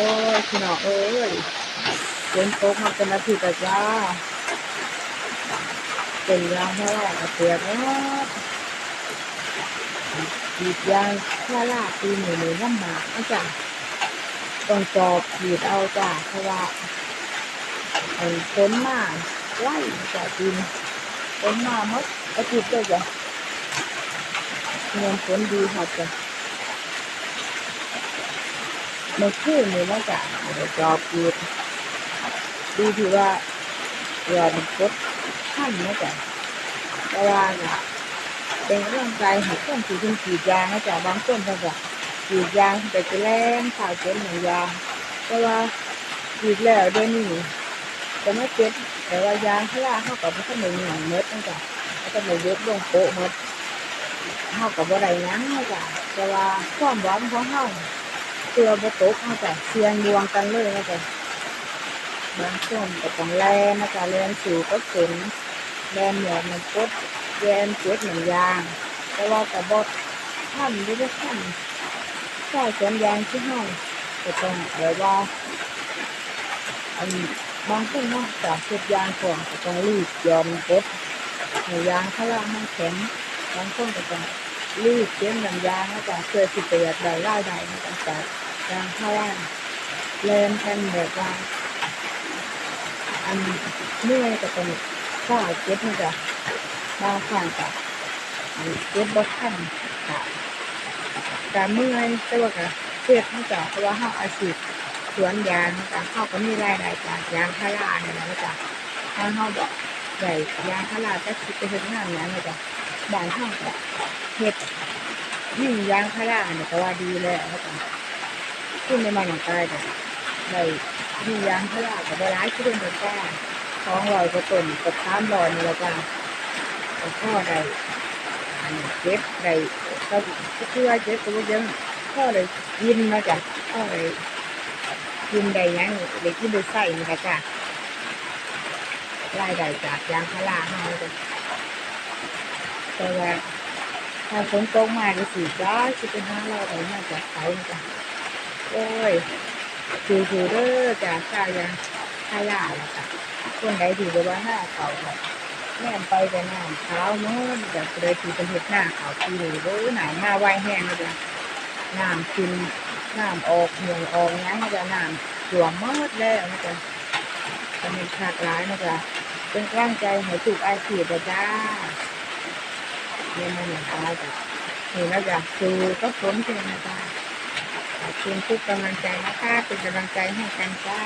อ้ยพี่น้องเอ้ยฝนตกมาเป็นอาทิตย์จ้าเป็นยางพาราเปียกหมดกรีดยางพาราปีหนึ่งหนึ่งลำบากนะจ้ะต้องจอบกรีดเอาจ้ะเพราะว่าไอ้ฝนมาไล่จ้ะปีนฝนมามดอาทิตย์เลยจ้ะเงินฝนดีค่ะจ้ะ เมื่อคืนนี้นะจ๊ะเดี๋ยวจอบกีดดีที่ว่าเรือมันกดขั้นนะจ๊ะแต่ว่าน่ะเป็นกำลังใจให้คนที่ถึงกรีดยางนะจ๊ะบางคนเขาจะกรีดยางไปจะแรงข่าวเจ็บหนึ่งยางแต่ว่ากรีดแล้วเดี๋ยวนี้จะไม่เจ็บแต่ว่ายางพารางเขากับมันก็หนึ่งหนังเม็ดนะจ๊ะเขาจะไม่เย็บลงโปะหมดเขากับอะไรยั้งนะจ๊ะแต่ว่าความหวังของเขา เตือบโตกมาจากเสียงดวงกันเลยนะจ๊ะบางช่วงก็ต้องแลนะจ๊ะแลนสูก็เข็นแลนเหนือมันกดแลนเจ็ดหนึ่งยาง แต่ว่ากับบดท่านไม่ได้ท่านใช่สวนยางที่ห้องก็ต้องแบบว่าอันบางคนเนาะจากเจ็ดยางก่อนก็ต้องรีบยอมกดให้ยางข้างล่างมันแข็งบางคนก็ต้องรีบเตรียมน้ำยางนะจ๊ะเพื่อสิประหยัดรายได้นะจ๊ะ จากยางข้าวว่างแลนกันแบบว่า อันเมื่อยก็ต้องข้าวเจ็บนะจ๊ะบางครั้งก็อันเจ็บบ่ทันค่ะการเมื่อยแต่ว่าก็เจ็บนะจ๊ะเพราะว่าเฮาอาชีพสวนยางนะจ๊ะเฮาก็มีรายได้จากยางพาราเนี่ยนะจ๊ะถ้าเฮาบอกใหญ่ยางพาราจะคิดไปเฮ็ดงานหยังนะจ๊ะบ้านเฮาก็เฮ็ดยิ่งยางพาราเนี่ยก็ว่าดีแล้วนะจ๊ะ ขึ้นในมาหนังกายเนี่ยได้ยิ่งยางพาราก็ได้ร้ายขึ้นเป็นก้าท้องลอยกระตุ่นกระท้ามลอยนี่แหละจ้ะแล้วก็ได้อันนี้เจ็บได้ก็คือว่าเจ็บตัวเยอะก็เลยยินมาจ้ะก็เลยยินได้หยังได้กินได้ใส่นี่แหละจ้ะรายได้จากยางพาราเฮาจ้ะแต่ว่าถ้าฝนตกมาก็สิจ้าสิเป็นห้าเราไปมาจากเขาจ้ะ โอ้ยคือคือเด้อจ้าข้ายังข้าลาล้วจ้ะคนใดที่จะว่าหน้าเขาแบบแม่ไปแต่หน้ำเช้าเมื่อจากเลยที่เป็นเห็ดหน้าเขาปีนี้เด้อหนาวมาไวแห้งเลยจ้ะน้ำกินน้ำออกเหนียออกงั้นนะจะน้ำหัวมอดแล้วนะจ๊ะจะมีขาดร้ายนะจ๊ะเป็นกำลังใจให้ถูกอาชีพนะจ้าเนี่ยมันเหมือย่างไรจ้ะเห็นี่นะจ๊ะคือก็ผลเป็นนะจ๊ะ ขอบคุณทุกกำลังใจนะคะเป็นกำลังใจให้กันจ้า